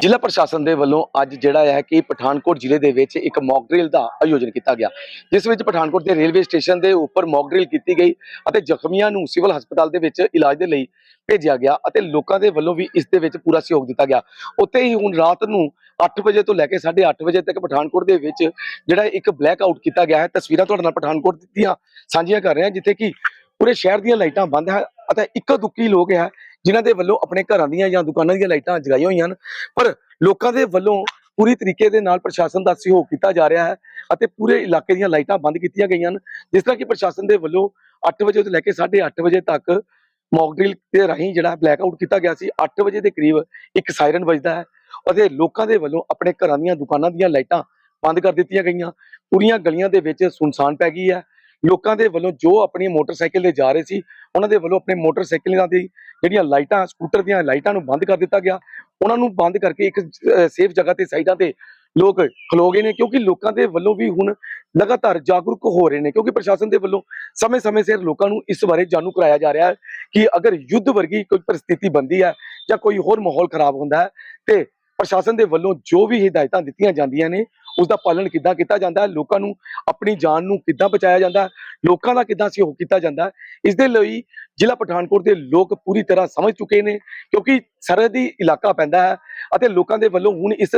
ਜ਼ਿਲ੍ਹਾ ਪ੍ਰਸ਼ਾਸਨ ਦੇ ਵੱਲੋਂ ਅੱਜ ਜਿਹੜਾ ਹੈ ਕਿ ਪਠਾਨਕੋਟ ਜ਼ਿਲ੍ਹੇ ਦੇ ਵਿੱਚ ਇੱਕ ਮੌਕ ਡਰਿਲ ਦਾ ਆਯੋਜਨ ਕੀਤਾ ਗਿਆ। ਜਿਸ ਵਿੱਚ ਪਠਾਨਕੋਟ ਦੇ ਰੇਲਵੇ ਸਟੇਸ਼ਨ ਦੇ ਉੱਪਰ ਮੌਕ ਡਰਿਲ ਕੀਤੀ ਗਈ ਅਤੇ ਜ਼ਖਮੀਆਂ ਨੂੰ ਸਿਵਲ ਹਸਪਤਾਲ ਦੇ ਵਿੱਚ ਇਲਾਜ ਦੇ ਲਈ ਭੇਜਿਆ ਗਿਆ ਅਤੇ ਲੋਕਾਂ ਦੇ ਵੱਲੋਂ ਵੀ ਇਸ ਦੇ ਵਿੱਚ ਪੂਰਾ ਸਹਿਯੋਗ ਦਿੱਤਾ ਗਿਆ। ਉੱਥੇ ਹੀ ਹੁਣ ਰਾਤ ਨੂੰ 8 ਵਜੇ ਤੋਂ ਲੈ ਕੇ 8:30 ਵਜੇ ਤੱਕ ਪਠਾਨਕੋਟ ਦੇ ਵਿੱਚ ਜਿਹੜਾ ਇੱਕ ਬਲੈਕ ਆਊਟ ਕੀਤਾ ਗਿਆ ਹੈ। ਤਸਵੀਰਾਂ ਤੁਹਾਡੇ ਨਾਲ ਪਠਾਨਕੋਟ ਦੀਆਂ ਸਾਂਝੀਆਂ ਕਰ ਰਹੇ ਹਾਂ ਜਿੱਥੇ ਕਿ ਪੂਰੇ ਸ਼ਹਿਰ ਦੀਆਂ ਲਾਈਟਾਂ ਬੰਦ ਹੈ ਅਤੇ ਇੱਕੋ ਦੁੱਕੀ ਲੋਕ ਹੈ ਜਿਨ੍ਹਾਂ ਦੇ ਵੱਲੋਂ ਆਪਣੇ ਘਰਾਂ ਦੀਆਂ ਜਾਂ ਦੁਕਾਨਾਂ ਦੀਆਂ ਲਾਈਟਾਂ ਜਗਾਈਆਂ ਹੋਈਆਂ ਹਨ। ਪਰ ਲੋਕਾਂ ਦੇ ਵੱਲੋਂ ਪੂਰੀ ਤਰੀਕੇ ਦੇ ਨਾਲ ਪ੍ਰਸ਼ਾਸਨ ਦਾ ਸਹਿਯੋਗ ਕੀਤਾ ਜਾ ਰਿਹਾ ਹੈ ਅਤੇ ਪੂਰੇ ਇਲਾਕੇ ਦੀਆਂ ਲਾਈਟਾਂ ਬੰਦ ਕੀਤੀਆਂ ਗਈਆਂ ਹਨ। ਜਿਸ ਤਰ੍ਹਾਂ ਕਿ ਪ੍ਰਸ਼ਾਸਨ ਦੇ ਵੱਲੋਂ 8 ਵਜੇ ਤੋਂ ਲੈ ਕੇ 8:30 ਵਜੇ ਤੱਕ ਮੌਕ ਡਰਿਲ ਦੇ ਰਾਹੀਂ ਜਿਹੜਾ ਬਲੈਕ ਆਊਟ ਕੀਤਾ ਗਿਆ ਸੀ। 8 ਵਜੇ ਦੇ ਕਰੀਬ ਇੱਕ ਸਾਇਰਨ ਵੱਜਦਾ ਹੈ ਅਤੇ ਲੋਕਾਂ ਦੇ ਵੱਲੋਂ ਆਪਣੇ ਘਰਾਂ ਦੀਆਂ ਦੁਕਾਨਾਂ ਦੀਆਂ ਲਾਈਟਾਂ ਬੰਦ ਕਰ ਦਿੱਤੀਆਂ ਗਈਆਂ। ਪੂਰੀਆਂ ਗਲੀਆਂ ਦੇ ਵਿੱਚ ਸੁਨਸਾਨ ਪੈ ਗਈ ਹੈ ਲੋਕਾਂ ਦੇ ਵੱਲੋਂ ਜੋ ਆਪਣੀ ਮੋਟਰਸਾਈਕਲ ਤੇ ਜਾ ਰਹੇ ਸੀ, ਉਹਨਾਂ ਦੇ ਵੱਲੋਂ ਆਪਣੇ ਮੋਟਰਸਾਈਕਲਾਂ ਦੀ ਜਿਹੜੀਆਂ ਲਾਈਟਾਂ, ਸਕੂਟਰ ਦੀਆਂ ਲਾਈਟਾਂ ਨੂੰ ਬੰਦ ਕਰ ਦਿੱਤਾ ਗਿਆ। ਉਹਨਾਂ ਨੂੰ ਬੰਦ ਕਰਕੇ ਇੱਕ ਸੇਫ ਜਗ੍ਹਾ ਤੇ ਸਾਈਡਾਂ ਤੇ ਲੋਕ ਖਲੋ ਗਏ ਨੇ, ਕਿਉਂਕਿ ਲੋਕਾਂ ਦੇ ਵੱਲੋਂ ਵੀ ਹੁਣ ਲਗਾਤਾਰ ਜਾਗਰੂਕ ਹੋ ਰਹੇ ਨੇ, ਕਿਉਂਕਿ ਪ੍ਰਸ਼ਾਸਨ ਦੇ ਵੱਲੋਂ ਸਮੇਂ-ਸਮੇਂ ਸਿਰ ਲੋਕਾਂ ਨੂੰ ਇਸ ਬਾਰੇ ਜਾਣੂ ਕਰਾਇਆ ਜਾ ਰਿਹਾ ਹੈ ਕਿ ਅਗਰ ਯੁੱਧ ਵਰਗੀ ਕੋਈ ਪਰਿਸਥਿਤੀ ਬਣਦੀ ਹੈ ਜਾਂ ਕੋਈ ਹੋਰ ਮਾਹੌਲ ਖਰਾਬ ਹੁੰਦਾ ਹੈ ਤੇ ਪ੍ਰਸ਼ਾਸਨ ਦੇ ਵੱਲੋਂ ਜੋ ਵੀ ਹਦਾਇਤਾਂ ਦਿੱਤੀਆਂ ਜਾਂਦੀਆਂ ਨੇ ਉਸ ਦਾ ਪਾਲਣ ਕਿੱਦਾਂ ਕੀਤਾ ਜਾਂਦਾ ਹੈ, ਲੋਕਾਂ ਨੂੰ, ਆਪਣੀ ਜਾਨ ਨੂੰ ਕਿੱਦਾਂ ਬਚਾਇਆ ਜਾਂਦਾ ਹੈ, ਲੋਕਾਂ ਦਾ ਕਿੱਦਾਂ ਸਹਿਯੋਗ ਕੀਤਾ ਜਾਂਦਾ ਹੈ, ਇਸ ਦੇ ਲਈ ਜ਼ਿਲ੍ਹਾ ਪਠਾਨਕੋਟ ਦੇ ਲੋਕ ਪੂਰੀ ਤਰ੍ਹਾਂ ਸਮਝ ਚੁੱਕੇ ਨੇ, ਕਿਉਂਕਿ ਸਰਹੱਦੀ ਇਲਾਕਾ ਪੈਂਦਾ ਹੈ ਅਤੇ ਲੋਕਾਂ ਦੇ ਵੱਲੋਂ ਹੁਣ ਇਸ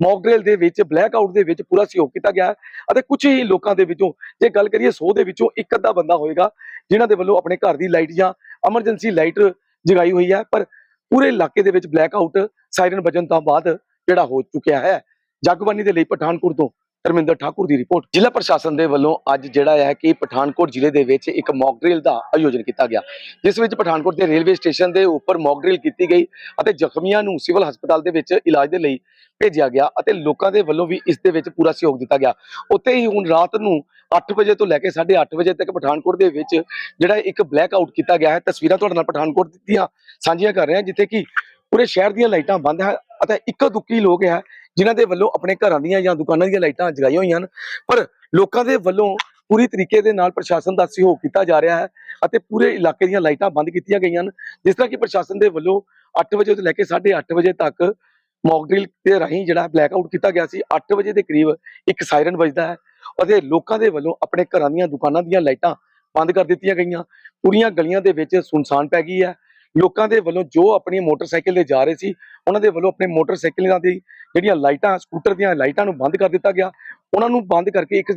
ਮੌਕ ਡਰਿਲ ਦੇ ਵਿੱਚ ਬਲੈਕ ਆਊਟ ਦੇ ਵਿੱਚ ਪੂਰਾ ਸਹਿਯੋਗ ਕੀਤਾ ਗਿਆ ਹੈ ਅਤੇ ਕੁਝ ਹੀ ਲੋਕਾਂ ਦੇ ਵਿੱਚੋਂ, ਜੇ ਗੱਲ ਕਰੀਏ 100 ਦੇ ਵਿੱਚੋਂ ਇੱਕ ਅੱਧਾ ਬੰਦਾ ਹੋਏਗਾ, ਜਿਨ੍ਹਾਂ ਦੇ ਵੱਲੋਂ ਆਪਣੇ ਘਰ ਦੀ ਲਾਈਟ ਜਾਂ ਐਮਰਜੈਂਸੀ ਲਾਈਟ ਜਗਾਈ ਹੋਈ ਹੈ, ਪਰ ਪੂਰੇ ਇਲਾਕੇ ਦੇ ਵਿੱਚ ਬਲੈਕ ਆਊਟ ਸਾਇਰਨ ਵੱਜਣ ਤੋਂ ਬਾਅਦ ਜਿਹੜਾ ਹੋ ਚੁੱਕਿਆ ਹੈ। ਜਗਬਾਨੀ ਦੇ ਲਈ ਪਠਾਨਕੋਟ ਤੋਂ ਧਰਮਿੰਦਰ ਠਾਕੁਰ ਦੀ ਰਿਪੋਰਟ। ਜ਼ਿਲ੍ਹਾ ਪ੍ਰਸ਼ਾਸਨ ਦੇ ਵੱਲੋਂ ਅੱਜ ਜਿਹੜਾ ਹੈ ਕਿ ਪਠਾਨਕੋਟ ਜ਼ਿਲ੍ਹੇ ਦੇ ਵਿੱਚ ਇੱਕ ਮੌਕ ਡਰਿਲ ਦਾ ਆਯੋਜਨ ਕੀਤਾ ਗਿਆ। ਜਿਸ ਵਿੱਚ ਪਠਾਨਕੋਟ ਦੇ ਰੇਲਵੇ ਸਟੇਸ਼ਨ ਦੇ ਉੱਪਰ ਮੌਕ ਡਰਿਲ ਕੀਤੀ ਗਈ ਅਤੇ ਜ਼ਖਮੀਆਂ ਨੂੰ ਸਿਵਲ ਹਸਪਤਾਲ ਦੇ ਵਿੱਚ ਇਲਾਜ ਦੇ ਲਈ ਭੇਜਿਆ ਗਿਆ ਅਤੇ ਲੋਕਾਂ ਦੇ ਵੱਲੋਂ ਵੀ ਇਸ ਦੇ ਵਿੱਚ ਪੂਰਾ ਸਹਿਯੋਗ ਦਿੱਤਾ ਗਿਆ। ਉੱਥੇ ਹੀ ਹੁਣ ਰਾਤ ਨੂੰ 8 ਵਜੇ ਤੋਂ ਲੈ ਕੇ 8:30 ਵਜੇ ਤੱਕ ਪਠਾਨਕੋਟ ਦੇ ਵਿੱਚ ਜਿਹੜਾ ਇੱਕ ਬਲੈਕ ਆਊਟ ਕੀਤਾ ਗਿਆ ਹੈ। ਤਸਵੀਰਾਂ ਤੁਹਾਡੇ ਨਾਲ ਪਠਾਨਕੋਟ ਦੀਆਂ ਸਾਂਝੀਆਂ ਕਰ ਰਹੇ ਹਾਂ ਜਿੱਥੇ ਕਿ ਪੂਰੇ ਸ਼ਹਿਰ ਦੀਆਂ ਲਾਈਟਾਂ ਬੰਦ ਹੈ ਅਤੇ ਇੱਕੋ ਦੁੱਕੀ ਲੋਕ ਹੈ ਜਿਨ੍ਹਾਂ ਦੇ ਵੱਲੋਂ ਆਪਣੇ ਘਰਾਂ ਦੀਆਂ ਜਾਂ ਦੁਕਾਨਾਂ ਦੀਆਂ ਲਾਈਟਾਂ ਜਗਾਈਆਂ ਹੋਈਆਂ ਹਨ। ਪਰ ਲੋਕਾਂ ਦੇ ਵੱਲੋਂ ਪੂਰੀ ਤਰੀਕੇ ਦੇ ਨਾਲ ਪ੍ਰਸ਼ਾਸਨ ਦਾ ਸਹਿਯੋਗ ਕੀਤਾ ਜਾ ਰਿਹਾ ਹੈ ਅਤੇ ਪੂਰੇ ਇਲਾਕੇ ਦੀਆਂ ਲਾਈਟਾਂ ਬੰਦ ਕੀਤੀਆਂ ਗਈਆਂ ਹਨ। ਜਿਸ ਤਰ੍ਹਾਂ ਕਿ ਪ੍ਰਸ਼ਾਸਨ ਦੇ ਵੱਲੋਂ 8 ਵਜੇ ਤੋਂ ਲੈ ਕੇ 8:30 ਵਜੇ ਤੱਕ ਮੌਕ ਡਰਿਲ ਦੇ ਰਾਹੀਂ ਜਿਹੜਾ ਬਲੈਕ ਆਊਟ ਕੀਤਾ ਗਿਆ ਸੀ। 8 ਵਜੇ ਦੇ ਕਰੀਬ ਇੱਕ ਸਾਇਰਨ ਵੱਜਦਾ ਹੈ ਅਤੇ ਲੋਕਾਂ ਦੇ ਵੱਲੋਂ ਆਪਣੇ ਘਰਾਂ ਦੀਆਂ ਦੁਕਾਨਾਂ ਦੀਆਂ ਲਾਈਟਾਂ ਬੰਦ ਕਰ ਦਿੱਤੀਆਂ ਗਈਆਂ। ਪੂਰੀਆਂ ਗਲੀਆਂ ਦੇ ਵਿੱਚ ਸੁਨਸਾਨ ਪੈ ਗਈ ਹੈ ਲੋਕਾਂ ਦੇ ਵੱਲੋਂ ਜੋ ਆਪਣੀ ਮੋਟਰਸਾਈਕਲ ਤੇ ਜਾ ਰਹੇ ਸੀ, ਉਹਨਾਂ ਦੇ ਵੱਲੋਂ ਆਪਣੇ ਮੋਟਰਸਾਈਕਲਾਂ ਦੀ ਜਿਹੜੀਆਂ ਲਾਈਟਾਂ, ਸਕੂਟਰ ਦੀਆਂ ਲਾਈਟਾਂ ਨੂੰ ਬੰਦ ਕਰ ਦਿੱਤਾ ਗਿਆ। ਉਹਨਾਂ ਨੂੰ ਬੰਦ ਕਰਕੇ ਇੱਕ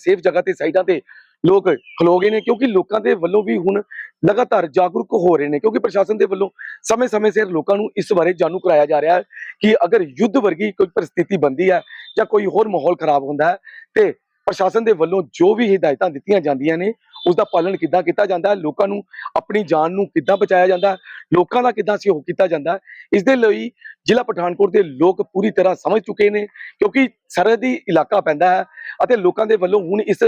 ਸੇਫ ਜਗ੍ਹਾ ਤੇ ਸਾਈਡਾਂ ਤੇ ਲੋਕ ਖਲੋ ਗਏ ਨੇ, ਕਿਉਂਕਿ ਲੋਕਾਂ ਦੇ ਵੱਲੋਂ ਵੀ ਹੁਣ ਲਗਾਤਾਰ ਜਾਗਰੂਕ ਹੋ ਰਹੇ ਨੇ, ਕਿਉਂਕਿ ਪ੍ਰਸ਼ਾਸਨ ਦੇ ਵੱਲੋਂ ਸਮੇਂ-ਸਮੇਂ ਸਿਰ ਲੋਕਾਂ ਨੂੰ ਇਸ ਬਾਰੇ ਜਾਣੂ ਕਰਾਇਆ ਜਾ ਰਿਹਾ ਹੈ ਕਿ ਅਗਰ ਯੁੱਧ ਵਰਗੀ ਕੋਈ ਪਰਿਸਥਿਤੀ ਬਣਦੀ ਹੈ ਜਾਂ ਕੋਈ ਹੋਰ ਮਾਹੌਲ ਖਰਾਬ ਹੁੰਦਾ ਹੈ ਤੇ ਪ੍ਰਸ਼ਾਸਨ ਦੇ ਵੱਲੋਂ ਜੋ ਵੀ ਹਦਾਇਤਾਂ ਦਿੱਤੀਆਂ ਜਾਂਦੀਆਂ ਨੇ ਉਸ ਦਾ ਪਾਲਣ ਕਿੱਦਾਂ ਕੀਤਾ ਜਾਂਦਾ ਹੈ, ਲੋਕਾਂ ਨੂੰ, ਆਪਣੀ ਜਾਨ ਨੂੰ ਕਿੱਦਾਂ ਬਚਾਇਆ ਜਾਂਦਾ ਹੈ, ਲੋਕਾਂ ਦਾ ਕਿੱਦਾਂ ਸਹਿਯੋਗ ਕੀਤਾ ਜਾਂਦਾ ਹੈ, ਇਸ ਦੇ ਲਈ ਜ਼ਿਲ੍ਹਾ ਪਠਾਨਕੋਟ ਦੇ ਲੋਕ ਪੂਰੀ ਤਰ੍ਹਾਂ ਸਮਝ ਚੁੱਕੇ ਨੇ, ਕਿਉਂਕਿ ਸਰਹੱਦੀ ਇਲਾਕਾ ਪੈਂਦਾ ਹੈ ਅਤੇ ਲੋਕਾਂ ਦੇ ਵੱਲੋਂ ਹੁਣ ਇਸ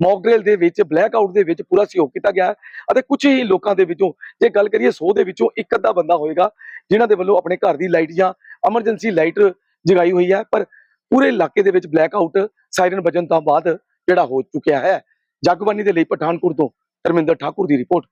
ਮੌਕ ਡਰਿਲ ਦੇ ਵਿੱਚ ਬਲੈਕ ਆਊਟ ਦੇ ਵਿੱਚ ਪੂਰਾ ਸਹਿਯੋਗ ਕੀਤਾ ਗਿਆ ਹੈ ਅਤੇ ਕੁਝ ਹੀ ਲੋਕਾਂ ਦੇ ਵਿੱਚੋਂ, ਜੇ ਗੱਲ ਕਰੀਏ 100 ਦੇ ਵਿੱਚੋਂ ਇੱਕ ਅੱਧਾ ਬੰਦਾ ਹੋਏਗਾ, ਜਿਨ੍ਹਾਂ ਦੇ ਵੱਲੋਂ ਆਪਣੇ ਘਰ ਦੀ ਲਾਈਟ ਜਾਂ ਐਮਰਜੈਂਸੀ ਲਾਈਟ ਜਗਾਈ ਹੋਈ ਹੈ, ਪਰ ਪੂਰੇ ਇਲਾਕੇ ਦੇ ਵਿੱਚ ਬਲੈਕ ਆਊਟ ਸਾਇਰਨ ਵੱਜਣ ਤੋਂ ਬਾਅਦ ਜਿਹੜਾ ਹੋ ਚੁੱਕਿਆ ਹੈ। ਜਗਬਾਨੀ ਦੇ ਲਈ ਪਠਾਨਕੋਟ ਤੋਂ ਧਰਮਿੰਦਰ ਠਾਕੁਰ ਦੀ ਰਿਪੋਰਟ।